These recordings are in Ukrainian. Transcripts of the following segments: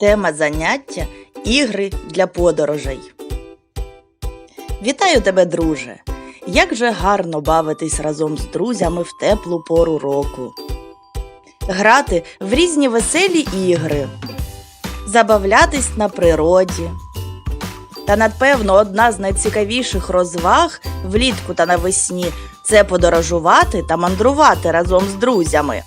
Тема заняття ігри для подорожей. Вітаю тебе, друже! Як же гарно бавитись разом з друзями в теплу пору року. Грати в різні веселі ігри, забавлятись на природі. Та, напевно, одна з найцікавіших розваг влітку та навесні це подорожувати та мандрувати разом з друзями.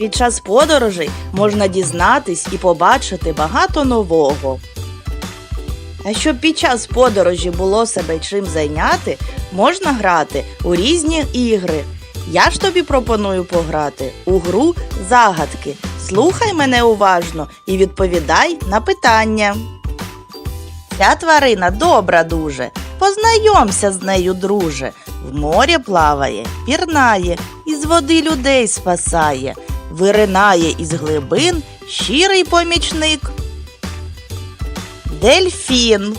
Під час подорожей можна дізнатись і побачити багато нового. А щоб під час подорожі було себе чим зайняти, можна грати у різні ігри. Я ж тобі пропоную пограти у гру загадки. Слухай мене уважно і відповідай на питання. Ця тварина добра дуже. Познайомся з нею, друже. В морі плаває, пірнає, із води людей спасає, виринає із глибин щирий помічник. Дельфін.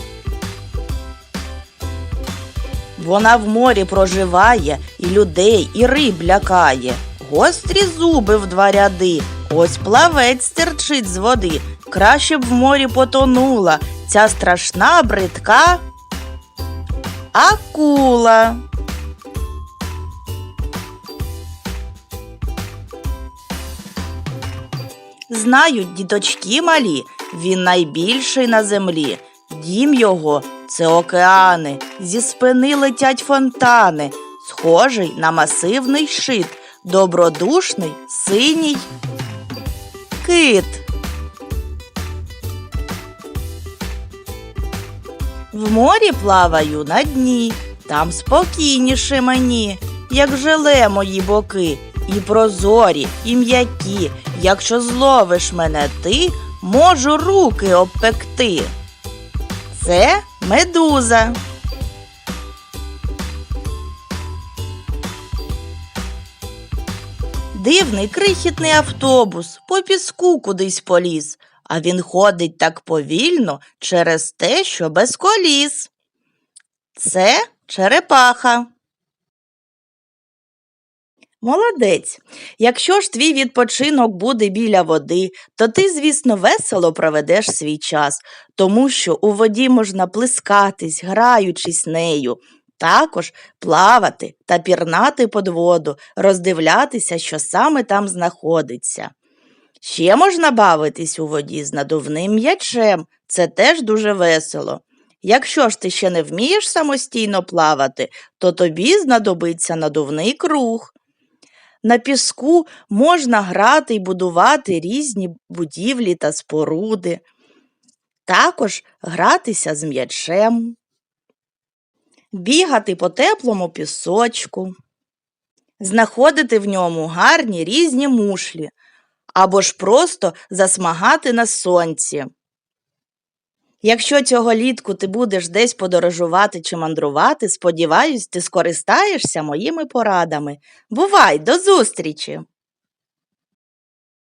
Вона в морі проживає, і людей, і риб лякає. Гострі зуби в два ряди, ось плавець стирчить з води. Краще б в морі потонула ця страшна бридка акула. Знають діточки малі, він найбільший на землі. Дім його це океани, зі спини летять фонтани, схожий на масивний щит, добродушний синій кит. В морі плаваю на дні, там спокійніше мені, як желе мої боки, і прозорі, і м'які. Якщо зловиш мене ти, можу руки обпекти. Це медуза. Дивний крихітний автобус по піску кудись поліз, а він ходить так повільно через те, що без коліс. Це черепаха. Молодець. Якщо ж твій відпочинок буде біля води, то ти, звісно, весело проведеш свій час, тому що у воді можна плескатись, граючись нею. Також плавати та пірнати під воду, роздивлятися, що саме там знаходиться. Ще можна бавитись у воді з надувним м'ячем, це теж дуже весело. Якщо ж ти ще не вмієш самостійно плавати, то тобі знадобиться надувний круг. На піску можна грати і будувати різні будівлі та споруди, також гратися з м'ячем, бігати по теплому пісочку, знаходити в ньому гарні різні мушлі, або ж просто засмагати на сонці. Якщо цього літку ти будеш десь подорожувати чи мандрувати, сподіваюсь, ти скористаєшся моїми порадами. Бувай, до зустрічі!